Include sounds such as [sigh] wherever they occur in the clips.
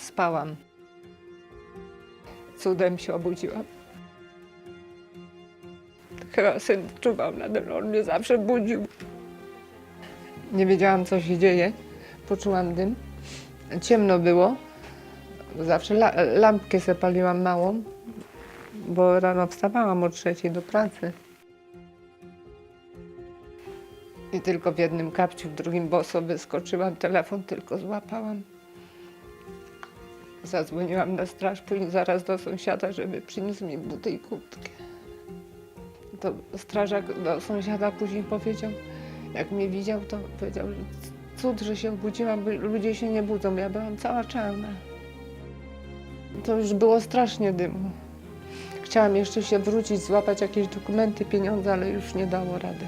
spałam. Cudem się obudziłam. Chyba syn czuwał nade mną, on mnie zawsze budził. Nie wiedziałam, co się dzieje. Poczułam dym. Ciemno było. Zawsze la lampkę sobie paliłam małą, bo rano wstawałam o trzeciej do pracy. I tylko w jednym kapciu, w drugim boso wyskoczyłam, telefon tylko złapałam. Zadzwoniłam na straż, później zaraz do sąsiada, żeby przyniósł mi buty i kurtkę. To strażak do sąsiada później powiedział, jak mnie widział, to powiedział, że cud, że się obudziłam, bo ludzie się nie budzą. Ja byłam cała czarna. To już było strasznie dymu. Chciałam jeszcze się wrócić, złapać jakieś dokumenty, pieniądze, ale już nie dało rady.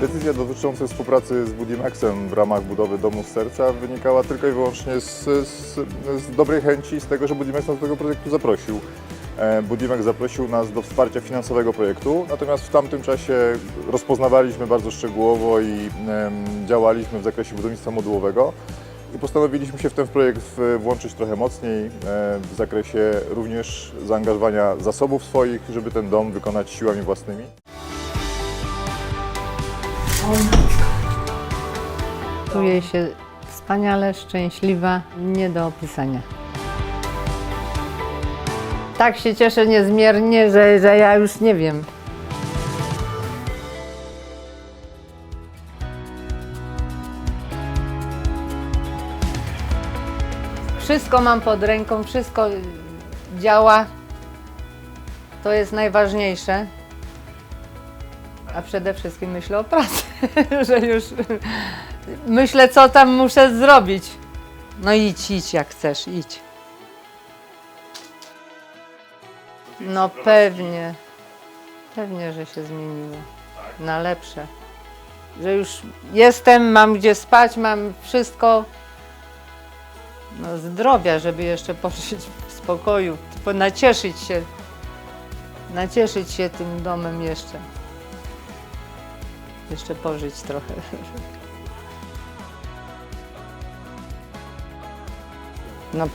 Decyzja dotycząca współpracy z Budimaxem w ramach budowy Domu z Serca wynikała tylko i wyłącznie z, z, z dobrej chęci, z tego, że Budimax nas do tego projektu zaprosił. E, Budimax zaprosił nas do wsparcia finansowego projektu, natomiast w tamtym czasie rozpoznawaliśmy bardzo szczegółowo i działaliśmy w zakresie budownictwa modułowego i postanowiliśmy się w ten projekt włączyć trochę mocniej e, w zakresie również zaangażowania zasobów swoich, żeby ten dom wykonać siłami własnymi. Czuję się wspaniale, szczęśliwa, nie do opisania. Tak się cieszę niezmiernie, że, że ja już nie wiem. Wszystko mam pod ręką, wszystko działa. To jest najważniejsze. A przede wszystkim myślę o pracy, [laughs] że już myślę, co tam muszę zrobić. No idź, idź jak chcesz, idź. No pewnie, pewnie, że się zmieniło. Na lepsze. Że już jestem, mam gdzie spać, mam wszystko. No zdrowia, żeby jeszcze pożyć w spokoju, po- nacieszyć się, nacieszyć się tym domem jeszcze. Jeszcze pożyć trochę. No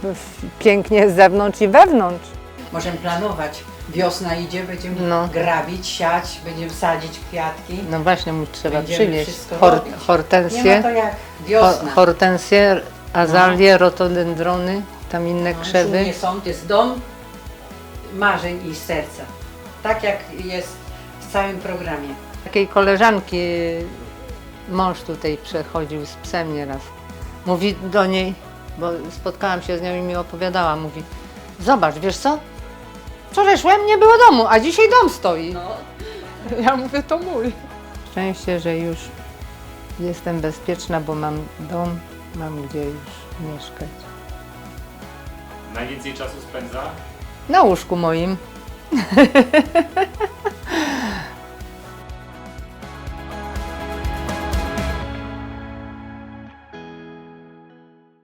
pięknie z zewnątrz i wewnątrz. Możemy planować. Wiosna idzie, będziemy No. grabić, siać, będziemy sadzić kwiatki. No właśnie, mu trzeba Będziemy przynieść wszystko hor- robić. Nie ma hortensje, to jak ho- wiosna. hortensje, azalie, rotodendrony, tam inne No, krzewy. Nie są, to jest dom marzeń i serca. Tak jak jest całym programie. Takiej koleżanki mąż tutaj przechodził z psem nieraz. Mówi do niej, bo spotkałam się z nią i mi opowiadała, mówi zobacz, wiesz co? Wczoraj szłem, nie było domu, a dzisiaj dom stoi. Ja mówię, to mój. Szczęście, że już jestem bezpieczna, bo mam dom, mam gdzie już mieszkać. Najwięcej czasu spędza? Na łóżku moim. [laughs]